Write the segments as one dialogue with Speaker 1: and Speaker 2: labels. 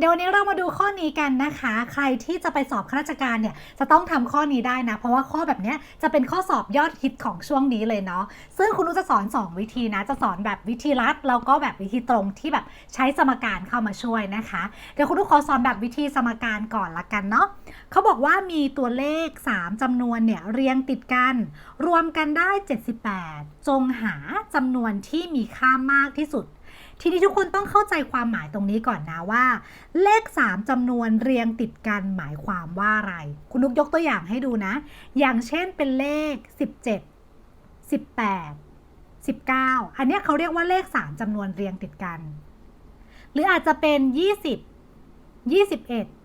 Speaker 1: เดี๋ยววันนี้เรามาดูข้อนี้กันนะคะ ใครที่จะไปสอบข้าราชการเนี่ยจะต้องทำข้อนี้ได้นะ เพราะว่าข้อแบบนี้จะเป็นข้อสอบยอดฮิตของช่วงนี้เลยเนาะซึ่งคุณนุชจะสอน 2 วิธีนะ จะสอนแบบวิธีลัดแล้วก็แบบวิธีตรงที่แบบใช้สมการเข้ามาช่วยนะคะ เดี๋ยวคุณนุชขอสอนแบบวิธีสมการก่อนละกันเนาะเขาบอกว่ามีตัวเลข 3จำนวนเนี่ยเรียงติดกัน รวมกันได้ 78 จงหาจำนวนที่มีค่ามากที่สุด ทีนี้ทุกคนต้องเข้าใจความหมายตรงนี้ก่อนนะว่า เลข 3จำนวนเรียงติดกันหมายความว่าอะไร คุณนุกยกตัวอย่างให้ดูนะ อย่างเช่นเป็นเลข 17 18 19 อันนี้เขาเรียกว่าเลข 3จำนวนเรียงติดกัน หรืออาจจะเป็น 20 21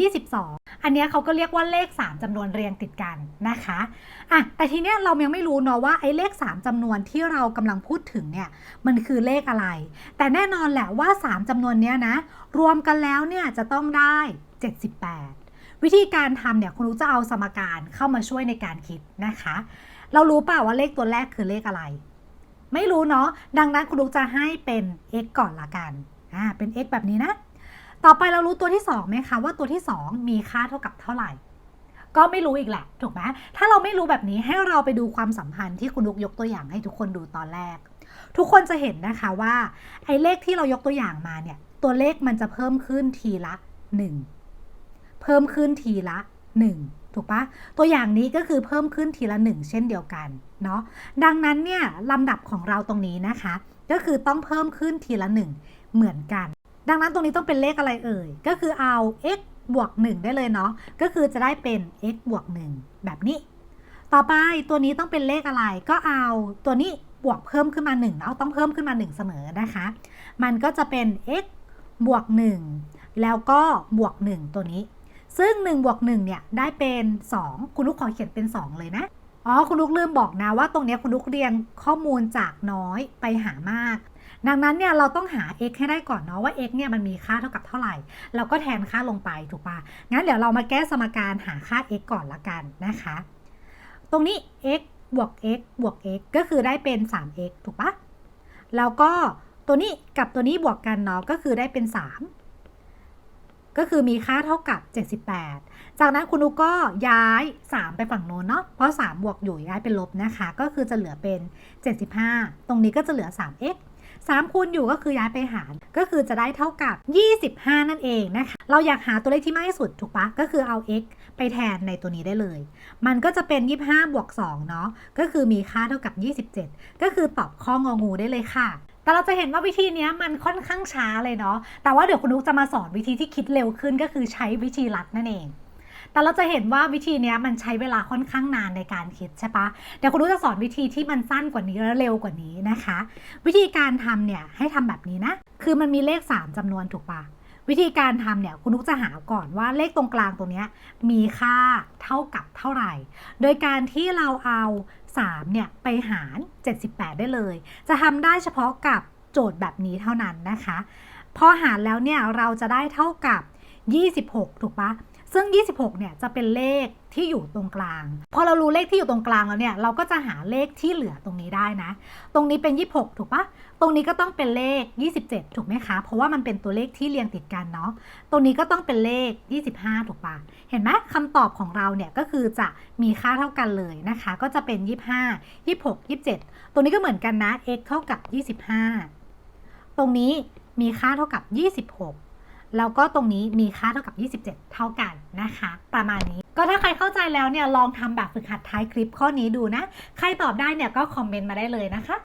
Speaker 1: 22 อันเนี้ยเขาก็เรียกว่าเลข 3จำนวนเรียงติดกันนะคะอะแต่ทีเนี้ยเรายังไม่รู้เนาะว่าไอ้เลข 3จำนวนที่เรากำลังพูดถึงเนี่ยมันคือเลขอะไร แต่แน่นอนแหละว่า 3จำนวนเนี้ยนะรวมกันแล้วเนี่ยจะต้องได้ 78 วิธีการทำเนี่ยคุณรู้จะเอาสมการเข้ามาช่วยในการคิดนะคะ เรารู้เปล่าว่าเลขตัวแรกคือเลขอะไร ไม่รู้เนาะดังนั้นคุณลูกจะให้เป็น x ก่อนละกันอ่าเป็น x แบบนี้นะ ต่อไปเรารู้ตัวที่2ไหมคะว่าตัวที่ 2 มีค่าเท่ากับเท่าไหร่ ก็ไม่รู้อีกแหละ ถูกไหมถ้าเราไม่รู้แบบนี้ให้เราไปดูความสัมพันธ์ที่คุณลูกยกตัวอย่างให้ทุกคนดูตอนแรก ทุกคนจะเห็นนะคะว่าไอ้เลขที่เรายกตัวอย่างมาเนี่ย ตัวเลขมันจะเพิ่มขึ้นทีละ 1 เพิ่มขึ้นทีละ 1 ถูกปะตัวอย่างนี้ก็คือเพิ่มขึ้นทีละ 1 เช่นเดียวกันเนาะดังนั้นเนี่ยลำดับของเราตรงนี้นะคะ ก็คือต้องเพิ่มขึ้นทีละ 1 เหมือนกัน ดังนั้นตรงนี้ต้องเป็นเลขอะไรเอ่ย ก็คือเอา x บวก 1 ได้เลยเนาะ ก็คือจะได้เป็น x บวก 1 แบบนี้ ต่อไปตัวนี้ต้องเป็นเลขอะไร ก็เอาตัวนี้บวกเพิ่มขึ้นมา1เนาะต้องเพิ่มขึ้นมา 1 เสมอนะคะ มันก็จะเป็น x บวก 1 แล้วก็บวก 1 ตัวนี้ ซึ่ง1บวก1เนี่ยได้เป็น 2 คุณลูกขอเขียนเป็น 2 เลยนะ อ๋อ คุณลูกลืมบอกนะว่าตรงนี้คุณลูกเรียงข้อมูลจากน้อยไปหามาก ดังนั้นเนี่ยเราต้องหา x ให้ได้ก่อนเนาะว่า x เนี่ยมันมีค่าเท่ากับเท่าไหร่ เราก็แทนค่าลงไปถูกปะงั้นเดี๋ยวเรามาแก้สมการหาค่า x ก่อนละกันนะคะ ตรงนี้ x บวก x บวก x ก็คือได้เป็น 3x ถูกปะแล้วก็ตัวนี้กับตัวนี้บวกกันเนาะก็คือได้เป็น 3 ก็คือมีค่าเท่ากับ 78 จากนั้นคุณนุกก็ย้าย 3 ไปฝั่งโน้นเนาะเพราะ 3 บวกอยู่ย้ายเป็นลบนะคะ ก็คือจะเหลือเป็น 75 ตรงนี้ก็จะเหลือ 3x 3คูณอยู่ก็คือย้ายไปหาร ก็คือจะได้เท่ากับ 25 นั่นเองนะคะ เราอยากหาตัวเลขที่มากที่สุดถูกปะก็คือเอา x ไปแทนในตัวนี้ได้เลย มันก็จะเป็น 25 บวก 2 เนาะ ก็คือมีค่าเท่ากับ 27 ก็คือตอบข้ององูได้เลยค่ะแต่เราจะเห็นว่าวิธีนี้มันค่อนข้างช้าเลยเนาะ แต่ว่าเดี๋ยวคุณนุกจะมาสอนวิธีที่คิดเร็วขึ้นก็คือใช้วิธีลัดนั่นเอง แต่เราจะเห็นว่าวิธีนี้มันใช้เวลาค่อนข้างนานในการคิดใช่ปะเดี๋ยวคุณนุกจะสอนวิธีที่มันสั้นกว่านี้และเร็วกว่านี้นะคะ วิธีการทำเนี่ยให้ทำแบบนี้นะ คือมันมีเลข 3จำนวนถูกปะวิธีการทำเนี่ยคุณนุกจะหาก่อนว่าเลขตรงกลางตรงเนี้ยมีค่าเท่ากับเท่าไหร่ โดยการที่เราเอา3เนี่ยไปหาร 78 ได้เลย จะทำได้เฉพาะกับโจทย์แบบนี้เท่านั้นนะคะ พอหารแล้วเนี่ยเราจะได้เท่ากับ 26 ถูกปะ ซึ่ง 26 เนี่ยจะเป็นเลขที่อยู่ตรงกลาง พอเรารู้เลขที่อยู่ตรงกลางแล้วเนี่ย เราก็จะหาเลขที่เหลือตรงนี้ได้นะ ตรงนี้เป็น 26 ถูกปะตรงนี้ก็ต้องเป็นเลข 27 ถูกไหมคะ เพราะว่ามันเป็นตัวเลขที่เรียงติดกันเนาะ ตรงนี้ก็ต้องเป็นเลข 25 ถูกปะเห็นไหมคำตอบของเราเนี่ยก็คือจะมีค่าเท่ากันเลยนะคะ ก็จะเป็น 25 26 27 ตรงนี้ก็เหมือนกันนะ x เท่ากับ 25 ตรงนี้มีค่าเท่ากับ 26 แล้วก็ตรงนี้มีค่าเท่ากับ 27 เท่ากันนะคะ ประมาณนี้ ก็ถ้าใครเข้าใจแล้วเนี่ยลองทำแบบฝึกหัดท้ายคลิปข้อนี้ดูนะ ใครตอบได้เนี่ยก็คอมเมนต์มาได้เลยนะคะ